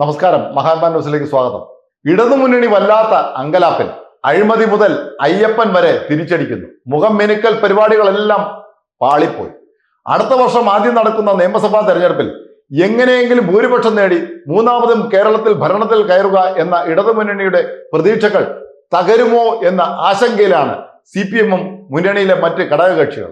നമസ്കാരം. മഹാത്മാ ന്യൂസിലേക്ക് സ്വാഗതം. ഇടതുമുന്നണി വല്ലാത്ത അങ്കലാപ്പൻ അഴിമതി മുതൽ അയ്യപ്പൻ വരെ തിരിച്ചടിക്കുന്നു. മുഖം മെനുക്കൽ പരിപാടികളെല്ലാം പാളിപ്പോയി. അടുത്ത വർഷം ആദ്യം നടക്കുന്ന നിയമസഭാ തെരഞ്ഞെടുപ്പിൽ എങ്ങനെയെങ്കിലും ഭൂരിപക്ഷം നേടി മൂന്നാമതും കേരളത്തിൽ ഭരണത്തിൽ കയറുക എന്ന ഇടതുമുന്നണിയുടെ പ്രതീക്ഷകൾ തകരുമോ എന്ന ആശങ്കയിലാണ് സി പി എമ്മും മുന്നണിയിലെ മറ്റ് ഘടകകക്ഷികൾ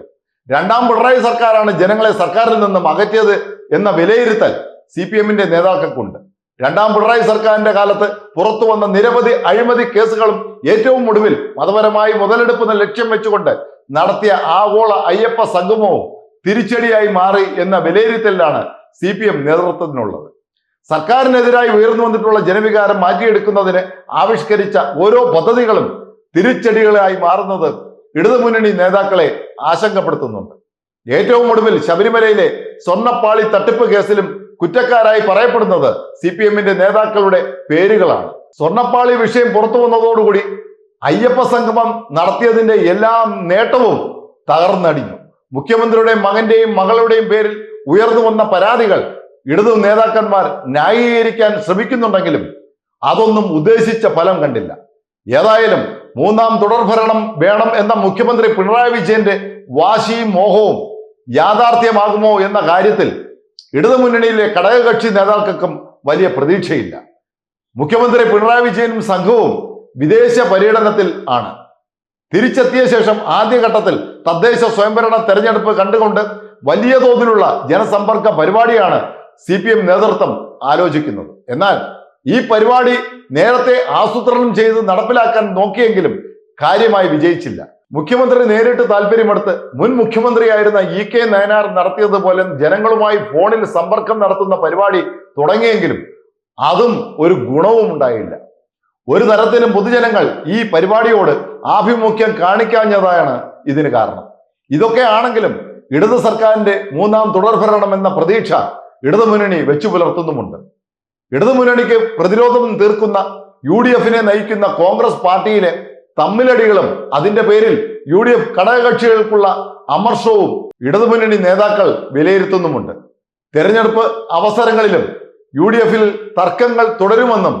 രണ്ടാം പിണറായി സർക്കാരാണ് ജനങ്ങളെ സർക്കാരിൽ നിന്നും അകറ്റിയത് എന്ന വിലയിരുത്തൽ സി പി എമ്മിന്റെ നേതാക്കൾക്കുണ്ട്. രണ്ടാം പിണറായി സർക്കാരിന്റെ കാലത്ത് പുറത്തു വന്ന നിരവധി അഴിമതി കേസുകളും ഏറ്റവും ഒടുവിൽ മതപരമായി മുതലെടുപ്പ് ലക്ഷ്യം വെച്ചുകൊണ്ട് നടത്തിയ ആഗോള അയ്യപ്പ സംഗമവും തിരിച്ചടിയായി മാറി എന്ന വിലയിരുത്തലിലാണ് സി പി എം നേതൃത്വത്തിനുള്ളത്. സർക്കാരിനെതിരായി ഉയർന്നു വന്നിട്ടുള്ള ജനവികാരം മാറ്റിയെടുക്കുന്നതിന് ആവിഷ്കരിച്ച ഓരോ പദ്ധതികളും തിരിച്ചടികളായി മാറുന്നത് ഇടതുമുന്നണി നേതാക്കളെ ആശങ്കപ്പെടുത്തുന്നുണ്ട്. ഏറ്റവും ഒടുവിൽ ശബരിമലയിലെ സ്വർണപ്പാളി തട്ടിപ്പ് കേസിലും കുറ്റക്കാരായി പറയപ്പെടുന്നത് സി പി എമ്മിന്റെ നേതാക്കളുടെ പേരുകളാണ്. സ്വർണപ്പാളി വിഷയം പുറത്തു വന്നതോടുകൂടി അയ്യപ്പ സംഗമം നടത്തിയതിന്റെ എല്ലാ നേട്ടവും തകർന്നടിഞ്ഞു. മുഖ്യമന്ത്രിയുടെ മകന്റെയും മകളുടെയും പേരിൽ ഉയർന്നു വന്ന പരാതികൾ ഇടതു നേതാക്കന്മാർ ന്യായീകരിക്കാൻ ശ്രമിക്കുന്നുണ്ടെങ്കിലും അതൊന്നും ഉദ്ദേശിച്ച ഫലം കണ്ടില്ല. ഏതായാലും മൂന്നാം തുടർഭരണം വേണം എന്ന മുഖ്യമന്ത്രി പിണറായി വിജയന്റെ വാശിയും മോഹവും യാഥാർത്ഥ്യമാകുമോ എന്ന കാര്യത്തിൽ ഇടതുമുന്നണിയിലെ ഘടകകക്ഷി നേതാക്കൾക്കും വലിയ പ്രതീക്ഷയില്ല. മുഖ്യമന്ത്രി പിണറായി വിജയനും സംഘവും വിദേശ പര്യടനത്തിൽ ആണ്. തിരിച്ചെത്തിയ ശേഷം ആദ്യഘട്ടത്തിൽ തദ്ദേശ സ്വയംഭരണ തെരഞ്ഞെടുപ്പ് കണ്ടുകൊണ്ട് വലിയ തോതിലുള്ള ജനസമ്പർക്ക പരിപാടിയാണ് സി പി എം നേതൃത്വം ആലോചിക്കുന്നത്. എന്നാൽ ഈ പരിപാടി നേരത്തെ ആസൂത്രണം ചെയ്ത് നടപ്പിലാക്കാൻ നോക്കിയെങ്കിലും കാര്യമായി വിജയിച്ചില്ല. മുഖ്യമന്ത്രി നേരിട്ട് താല്പര്യമെടുത്ത് മുൻ മുഖ്യമന്ത്രിയായിരുന്ന ഇ കെ നയനാർ നടത്തിയതുപോലെ ജനങ്ങളുമായി ഫോണിൽ സമ്പർക്കം നടത്തുന്ന പരിപാടി തുടങ്ങിയെങ്കിലും അതും ഒരു ഗുണവും ഉണ്ടായില്ല. ഒരു തരത്തിലും പൊതുജനങ്ങൾ ഈ പരിപാടിയോട് ആഭിമുഖ്യം കാണിക്കാഞ്ഞതാണ് ഇതിന് കാരണം. ഇതൊക്കെ ആണെങ്കിലും ഇടതു സർക്കാരിന്റെ മൂന്നാം തുടർഭരണം എന്ന പ്രതീക്ഷ ഇടതുമുന്നണി വെച്ചു പുലർത്തുന്നുമുണ്ട്. ഇടതുമുന്നണിക്ക് പ്രതിരോധം തീർക്കുന്ന യു ഡി എഫിനെ നയിക്കുന്ന കോൺഗ്രസ് പാർട്ടിയിലെ തമ്മിലടികളും അതിന്റെ പേരിൽ യു ഡി എഫ് ഘടകകക്ഷികൾക്കുള്ള അമർഷവും ഇടതുമുന്നണി നേതാക്കൾ വിലയിരുത്തുന്നുമുണ്ട്. തെരഞ്ഞെടുപ്പ് അവസരങ്ങളിലും യു ഡി എഫിൽ തർക്കങ്ങൾ തുടരുമെന്നും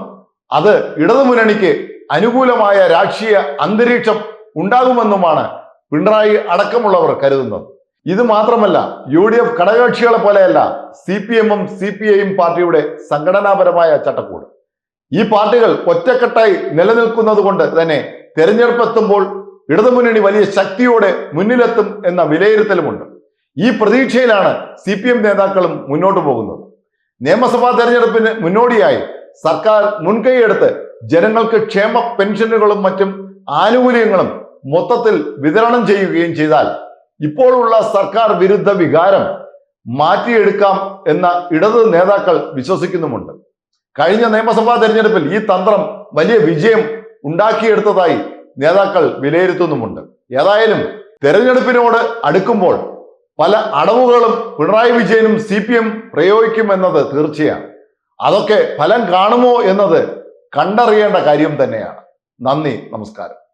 അത് ഇടതുമുന്നണിക്ക് അനുകൂലമായ രാഷ്ട്രീയ അന്തരീക്ഷം ഉണ്ടാകുമെന്നുമാണ് പിണറായി അടക്കമുള്ളവർ കരുതുന്നത്. ഇത് മാത്രമല്ല യു ഡി എഫ് ഘടകകക്ഷികളെ പോലെയല്ല സി പി എമ്മും സി പി ഐയും പാർട്ടിയുടെ സംഘടനാപരമായ ചട്ടക്കൂട്. ഈ പാർട്ടികൾ ഒറ്റക്കെട്ടായി നിലനിൽക്കുന്നത് കൊണ്ട് തന്നെ തെരഞ്ഞെടുപ്പ് എത്തുമ്പോൾ ഇടതുമുന്നണി വലിയ ശക്തിയോടെ മുന്നിലെത്തും എന്ന വിലയിരുത്തലുമുണ്ട്. ഈ പ്രതീക്ഷയിലാണ് സി പി എം നേതാക്കളും മുന്നോട്ട് പോകുന്നത്. നിയമസഭാ തെരഞ്ഞെടുപ്പിന് മുന്നോടിയായി സർക്കാർ മുൻകൈയെടുത്ത് ജനങ്ങൾക്ക് ക്ഷേമ പെൻഷനുകളും മറ്റും ആനുകൂല്യങ്ങളും മൊത്തത്തിൽ വിതരണം ചെയ്യുകയും ചെയ്താൽ ഇപ്പോഴുള്ള സർക്കാർ വിരുദ്ധ വികാരം മാറ്റിയെടുക്കാം എന്ന ഇടത് നേതാക്കൾ വിശ്വസിക്കുന്നുമുണ്ട്. കഴിഞ്ഞ നിയമസഭാ തെരഞ്ഞെടുപ്പിൽ ഈ തന്ത്രം വലിയ വിജയം ഉണ്ടാക്കിയെടുത്തതായി നേതാക്കൾ വിലയിരുത്തുന്നുമുണ്ട്. ഏതായാലും തെരഞ്ഞെടുപ്പിനോട് അടുക്കുമ്പോൾ പല അടവുകളും പിണറായി വിജയനും സി പി എം പ്രയോഗിക്കുമെന്നത് തീർച്ചയാണ്. അതൊക്കെ ഫലം കാണുമോ എന്നത് കണ്ടറിയേണ്ട കാര്യം തന്നെയാണ്. നന്ദി നമസ്കാരം.